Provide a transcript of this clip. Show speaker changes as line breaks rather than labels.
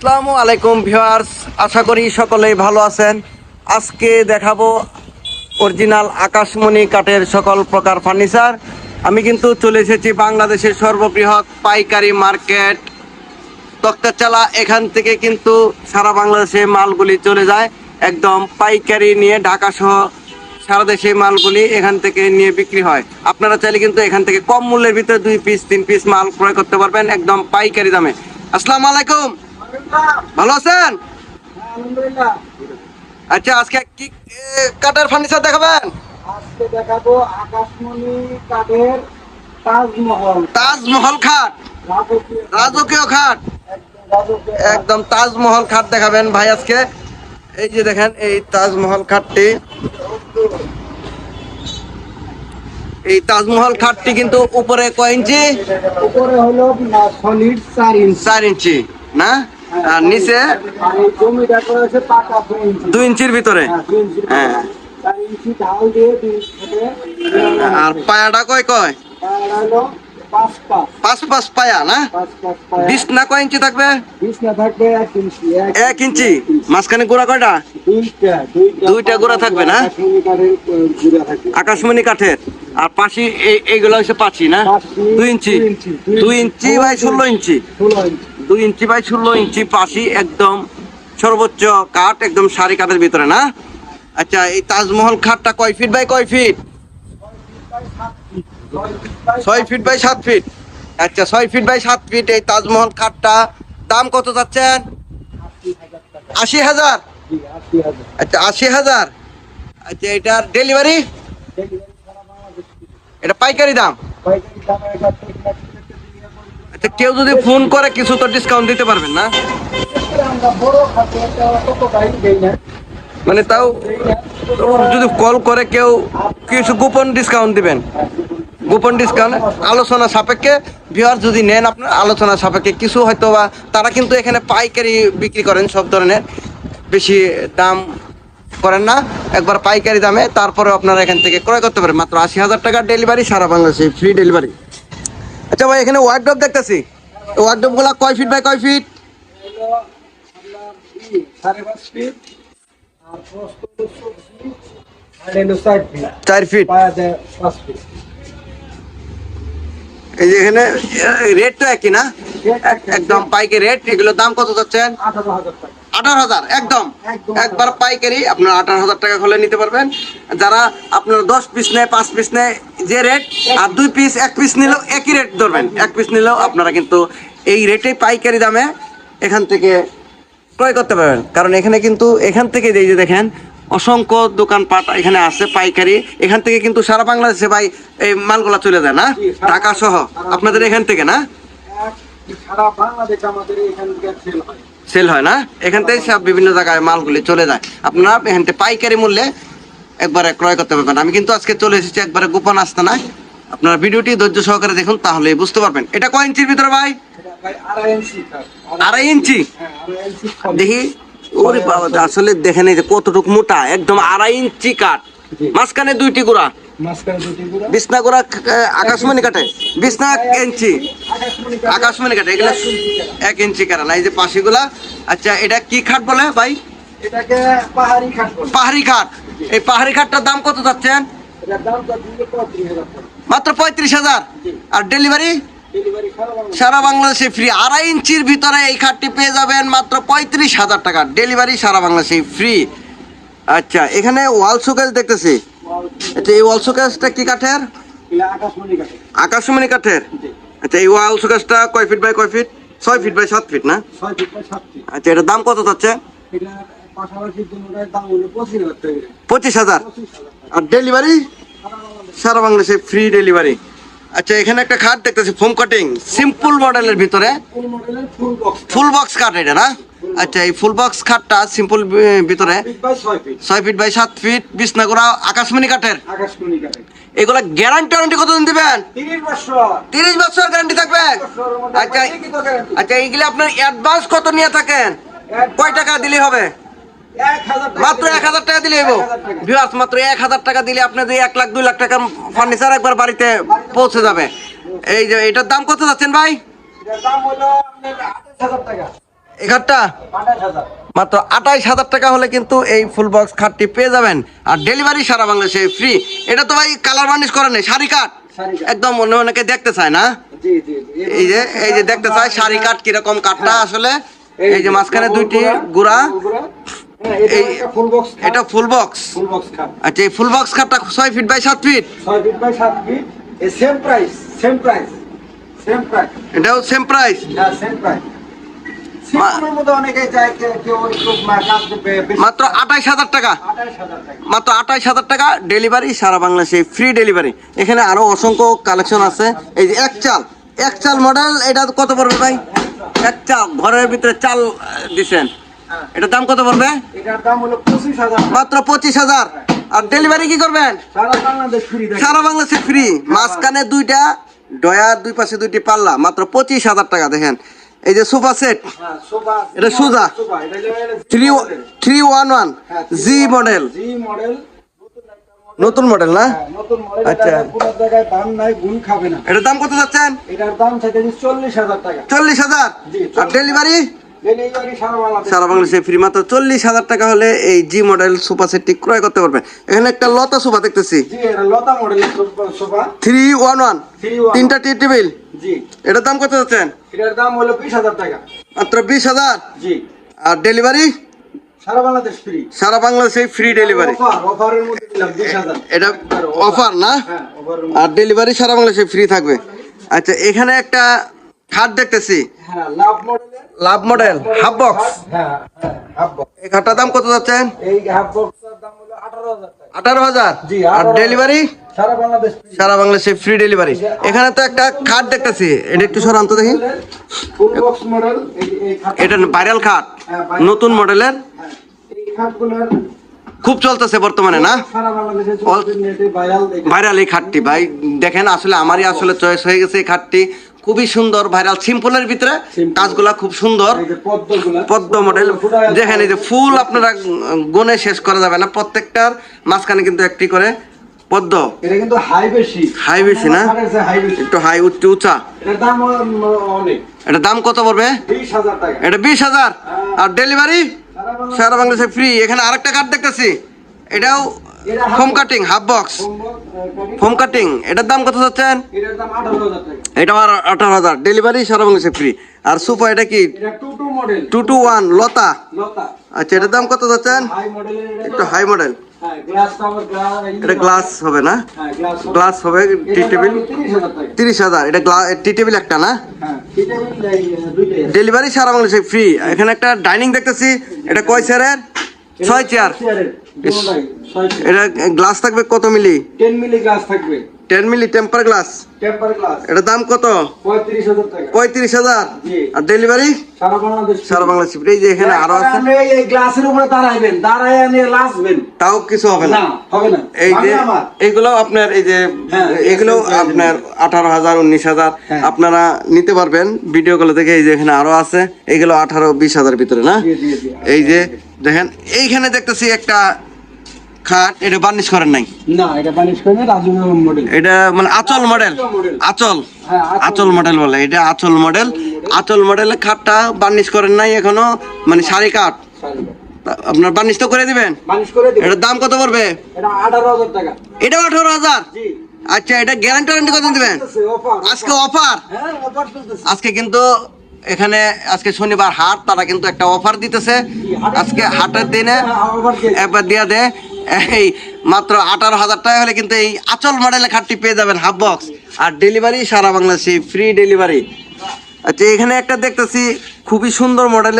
আসসালামু আলাইকুম ভিউয়ার্স, আশা করি সকলেই ভালো আছেন। আজকে দেখাবো অরিজিনাল আকাশমণি কাঠের সকল প্রকার ফার্নিচার। আমি কিন্তু চলে এসেছি বাংলাদেশের সর্ববৃহৎ পাইকারি মার্কেট। তক্তাচালা এখান থেকে কিন্তু সারা বাংলাদেশে মালগুলি চলে যায়। একদম পাইকারি নিয়ে ঢাকা সহ সারা দেশে মালগুলি এখান থেকে নিয়ে বিক্রি হয়। আপনারা চাইলে কিন্তু এখান থেকে কম মূল্যের ভিতরে দুই পিস তিন পিস মাল ক্রয় করতে পারবেন একদম পাইকারি দামে। আসসালামু আলাইকুম। ভালো আছেন? আচ্ছা আজকে কি এ, কাঠের ফার্নিচার দেখাবেন?
আজকে দেখাবো আকাশমণি কাঠের তাজমহল।
তাজমহল খাট।
রাজকীয়
খাট।
একদম
একদম তাজমহল খাট দেখাবেন ভাই আজকে। এই যে দেখেন এই তাজমহল খাটটি। এই তাজমহল খাটটি কিন্তু উপরে কয় ইঞ্চি?
উপরে হলো সলিড চার ইঞ্চি।
চার ইঞ্চি না? আর নিচে
আর পাকা দুই
ইঞ্চির ভিতরে।
হ্যাঁ,
হ্যাঁ। আর পায়াটা কয় কয়?
পাঁচ পাঁচ।
পায়া না?
পায়া।
বিছনা কয় ইঞ্চি থাকবে?
এক ইঞ্চি
মাঝখানে গোড়া কয়টা?
দুইটা
গোড়া থাকবে না?
আকাশমণি কাঠের।
আর পাশি এই- এইগুলো হচ্ছে পাঁচি না? দুই ইঞ্চি।
দুই ইঞ্চি,
বাই ষোলো ইঞ্চি।
ষোলো ইঞ্চি।
দুই ইঞ্চি বাই ষোলো ইঞ্চি পাশি একদম সর্বোচ্চ কাঠ, একদম সারি কাঠের ভিতরে, না? আচ্ছা এই তাজমহল খাটটা কয় ফিট বাই কয় ফিট? ছয় ফিট বাই সাত ফিট। আচ্ছা ছয় ফিট বাই সাত ফিট এই তাজমহল খাটটা। দাম কত যাচ্ছেন আশি হাজার? আচ্ছা আশি হাজার। আচ্ছা এটার ডেলিভারি? এটা পাইকারি দাম? আচ্ছা কেউ যদি ফোন করে কিছু তো ডিসকাউন্ট দিতে পারবেন না। মানে তাও যদি কল করে কেউ কিছু গোপন ডিসকাউন্ট দিবেন। গোপন ডিসকাউন্ট আলোচনা সাপেক্ষে ভিওয়ার যদি নেন আপনার, আলোচনা সাপেক্ষে কিছু হয়তো বা তারা কিন্তু এখানে পাইকারি বিক্রি করেন সব ধরনের। বেশি দাম করেন না, একবার পাইকারি দামে তারপরে আপনারা এখান থেকে ক্রয় করতে পারেন। মাত্র আশি হাজার টাকার ডেলিভারি সারা বাংলাদেশে ফ্রি ডেলিভারি আচ্ছা ভাই এখানে ওয়ার্ড্রপ দেখতেছি ওয়ার্ড্রপগুলা কয় ফিট বাই কয় ফিট। চার ফিট। এই যে এখানে রেট তো একই না একদম পাইকারি রেট এগুলোর দাম কত যাচ্ছেন
আঠারো হাজার টাকা।
আঠারো হাজার একদম। একবার পাইকারি আপনার আঠারো হাজার টাকা হলে নিতে পারবেন। যারা আপনার দশ পিস নেয় পাঁচ পিস নেয় যে রেট আর দুই পিস এক পিস নিলেও একই রেট ধরবেন। এক পিস নিলেও আপনারা কিন্তু এই রেটে পাইকারি দামে এখান থেকে ক্রয় করতে পারবেন। কারণ এখানে কিন্তু এখান থেকে এই যে দেখেন অসংখ্য দোকানপাট এখানে আছে পাইকারি। এখান থেকে কিন্তু সারা বাংলাদেশে ভাই এই মালগুলা চলে যায় না? ঢাকা সহ। আপনাদের এখান থেকে না?
সারা বাংলাদেশে আমাদের এখান থেকে সেল হয়।
সেল হয় না? এখান থেকে সব বিভিন্ন জায়গায় মালগুলি চলে যায়। আপনারা এখান থেকে পাইকারি মূল্যে একবারে ক্রয় করতে পারবেন। আমি কিন্তু আজকে চলে এসেছি একবারে গোপন আসতে না আপনারা ভিডিওটি ধৈর্য সহকারে দেখুন তাহলে বুঝতে পারবেন। এটা কয় ইঞ্চির ভিতরে ভাই?
আড়াই ইঞ্চি।
দেখি। ওরে বাবা, আসলে দেখেন এই যে কতটুকু মোটা, একদম আড়াই ইঞ্চি কাঠ। মাঝখানে দুইটি গুঁড়া। বিছনা গুড়া আকাশমণি কাটে বিছনা ইঞ্চি।
আকাশমণি
কাটে এগুলো এক ইঞ্চি কাটা এই যে পাশিগুলা। আচ্ছা এটা কি খাট বলে ভাই?
পাহাড়ি খাট
পাহাড়ি খাট। এই পাহাড়ি খাটটার দাম কত যাচ্ছেন। মাত্র পঁয়ত্রিশ হাজার? আর ডেলিভারি?
ডেলিভারি সারা বাংলাদেশে।
সারা বাংলাদেশে ফ্রি। আড়াই ইঞ্চির ভিতরে এই খাটটি পেয়ে যাবেন মাত্র পঁয়ত্রিশ হাজার টাকা। ডেলিভারি সারা বাংলাদেশে ফ্রি। আচ্ছা এখানে ওয়াল শোকেস দেখতেছি। আচ্ছা এই ওয়াল গাছটা কি কাঠের?
আকাশমণি কাঠের।
আচ্ছা এই ওয়াল গাছটা কয় ফিট বাই কয় ফিট? ছয় ফিট বাই সাত ফিট না। আচ্ছা এটার দাম কত যাচ্ছে
পঁচিশ হাজার।
আর ডেলিভারি?
সারা বাংলাদেশে
ফ্রি ডেলিভারি। আচ্ছা এখানে একটা খাট দেখতেছি ফোম কাটিং সিম্পল মডেলের ভিতরে
ফুল বক্স।
খাট এটা না আচ্ছা এই ফুল বক্স খাটটা সিম্পল ভিতরে
ছয় ফিট।
বাই সাত ফিট আকাশমণি কাঠের
আকাশমণি কাঠের।
এগুলা গ্যারান্টি ওয়ারেন্টি কতদিন দিবেন
তিরিশ বছর।
গ্যারান্টি থাকবে আচ্ছা। আচ্ছা এইগুলো আপনার অ্যাডভান্স কত নিয়ে থাকেন কয় টাকা দিলে হবে মাত্র এক হাজার টাকা দিলে
এক
ভিউয়ার্স মাত্র এক হাজার টাকা দিলে আপনাদের এক লাখ দুই লাখ টাকার ফার্নিচার একবার বাড়িতে পৌঁছে যাবে। এই যে এটার দাম কত যাচ্ছেন ভাই? এই খাটটা? মাত্র আঠাইশ হাজার টাকা হলে কিন্তু এই ফুল বক্স খাটটি পেয়ে যাবেন। আর ডেলিভারি সারা বাংলাদেশে ফ্রি এটা তো ভাই কালার বার্নিশ করা নেই শাড়ি কাট একদম অন্য অনেকে দেখতে চায় না? এই যে এই যে দেখতে চায় শাড়ি কাট কীরকম কাটটা আসলে? এই যে মাঝখানে দুইটি গুড়া। এই এটা ফুল বক্স
ফুল বক্স খাট।
আচ্ছা এই ফুল বক্স খাটটা ছয় ফিট বাই সাত ফিট
ছয় ফিট বাই সাত ফিট এই same price same price same price
এটাও সেম প্রাইস
হ্যাঁ সেম প্রাইস
মাত্র আঠাইশ হাজার টাকা। মাত্র আঠাইশ হাজার টাকা ডেলিভারি সারা বাংলাদেশে ফ্রি ডেলিভারি এখানে আরও অসংখ্য কালেকশন আছে। এই যে এক চাল এক চাল মডেল এটা কত পড়বে ভাই? এক চাল। ঘরের ভিতরে চাল দিছেন।
হ্যাঁ।
এটার দাম কত পড়বে?
এটার দাম হলো পঁচিশ হাজার।
মাত্র পঁচিশ হাজার। আর ডেলিভারি কি করবেন?
সারা বাংলাদেশ ফ্রি
সারা বাংলাদেশে ফ্রি মাঝখানে দুইটা ডয়ার দুই পাশে দুইটি পাল্লা। মাত্র পঁচিশ হাজার টাকা দেখেন। এই যে সোফা সেট।
হ্যাঁ,
এটা সোজা। থ্রি থ্রি ওয়ান ওয়ান
হ্যাঁ,
জি মডেল নতুন মডেল না?
হ্যাঁ,
আচ্ছা।
এটা কোনো জায়গায় দাম নাই গুণ খাবে না।
এটার দাম কত যাচ্ছেন
এটার দাম চাইতেছি চল্লিশ হাজার টাকা।
চল্লিশ হাজার? আর ডেলিভারি
সারা বাংলাদেশে
ফ্রি মাত্র চল্লিশ হাজার টাকা হলে এই জি মডেল সোফা সেটটি ক্রয় করতে পারবেন এখানে একটা লতা সোফা দেখতেছি। থ্রি ওয়ান ওয়ান তিনটা টি টেবিল। এটার দাম কত যাচ্ছেন?
এটার দাম হলো বিশ হাজার টাকা।
মাত্র বিশ হাজার?
জি।
আর ডেলিভারি
সারা বাংলাদেশ ফ্রি
সারা বাংলাদেশে ফ্রি ডেলিভারি
অফারের মধ্যে দিলাম বিশ হাজার।
এটা অফার না?
হ্যাঁ
আর ডেলিভারি সারা বাংলাদেশে ফ্রি থাকবে। আচ্ছা এখানে একটা খাট দেখতেছি।
হ্যাঁ লাভ
মডেল হাফ বক্স
হ্যাঁ হ্যাঁ বক্স
এই খাটটার দাম কত যাচ্ছেন?
আঠারো হাজার
আর ডেলিভারি
সারা বাংলাদেশ
ফ্রি ডেলিভারি এখানে তো একটা খাট দেখতেছি। এটা একটু দেখি।
এই এই খাট
এটা ভাইরাল খাট।
হ্যাঁ,
নতুন মডেলের
হ্যাঁ,
খুব চলতেছে বর্তমানে না?
ভাইরাল
এই খাটটি। ভাই দেখেন আসলে আমারই আসলে চয়েস হয়ে গেছে এই খাটটি। খুবই সুন্দর ভাইরাল সিম্পলের ভিতরে। কাজগুলা খুব সুন্দর। পদ্ম মডেল যেখানে যে ফুল আপনারা গুনে শেষ করা যাবে না। প্রত্যেকটার মাঝখানে কিন্তু একটি করে পদ্ম।
এটা কিন্তু হাই বেশি।
না? একটু হাই উচ্চ উঁচা।
দাম অনেক।
এটা দাম কত পড়বে? এটা বিশ হাজার। আর ডেলিভারি
সারা বাংলা-
বাংলাদেশে ফ্রি এখানে আরেকটা কাঠ দেখতেছি। এটাও foam cutting half box. Foam cutting এটার দাম কত যাচ্ছেন? এটা আর আঠারো হাজার। ডেলিভারি সারা বাংলাদেশে ফ্রি আর সুপা এটা কি?
Two two model
one Lata আচ্ছা এটার দাম কত যাচ্ছেন? একটু হাই মডেল
হ্যাঁ গ্লাস
এটা গ্লাস হবে না?
হ্যাঁ গ্লাস
গ্লাস হবে টি টেবিল
তিরিশ হাজার
এটা টি টেবিল একটা না?
হ্যাঁ।
ডেলিভারি সারা বাংলাদেশে ফ্রি এখানে একটা ডাইনিং দেখতেছি। এটা কয় চেয়ারের ছয় চেয়ার। এটা গ্লাস থাকবে কত মিলি?
টেন মিলি গ্লাস থাকবে।
Ten milli temper glass.
Temper glass.
এটার দাম কত?
পঁয়ত্রিশ হাজার টাকা।
পঁয়ত্রিশ হাজার। আর ডেলিভারি?
সারা বাংলাদেশ
সারা বাংলাদেশ এই যে এখানে আরও আছে।
এই গ্লাসের উপরে দাঁড়াইবেন। দাঁড়ায় নিয়ে লাসবেন
তাও কিছু হবে না।
না হবে না।
এই যে এগুলো আপনার এই যে
হ্যাঁ,
এগুলো আপনার আঠারো হাজার উনিশ হাজার।
হ্যাঁ।
আপনারা নিতে পারবেন। ভিডিও গুলো থেকে এই যে এখানে আরও আছে। এগুলো আঠারো বিশ হাজার ভিতরে না। এই যে দেখেন এইখানে দেখতেছি একটা খাট এটা বার্নিশ করেন নাই?
না এটা বানিশ করে রাজু মডেল
এটা মানে আচল মডেল আচল।
আচল।
মডেল বলে এটা আচল মডেল আচল মডেলের খাটটা বার্নিশ করেন নাই এখনও মানে শাড়ি কাঠ। আপনার বার্নিশ তো করে দিবেন?
বানিশ করে দিবেন।
এটার দাম কত পড়বে?
এটা আঠারো হাজার
আচ্ছা এটা গ্যারান্টি ওয়ারেন্টি কত দিবেন? আজকে অফার
হ্যাঁ
আজকে কিন্তু এখানে আজকে শনিবার হাট, তারা কিন্তু একটা অফার দিতেছে। আজকে হাটের দিনে একবার দিয়া দে, এই মাত্র আঠারো হাজার টাকা হলে কিন্তু এই আচল মডেলের খাটটি পেয়ে যাবেন হাফ বক্স আর ডেলিভারি সারা বাংলাদেশে ফ্রি ডেলিভারি আচ্ছা এখানে একটা দেখতেছি, খুবই সুন্দর মডেলের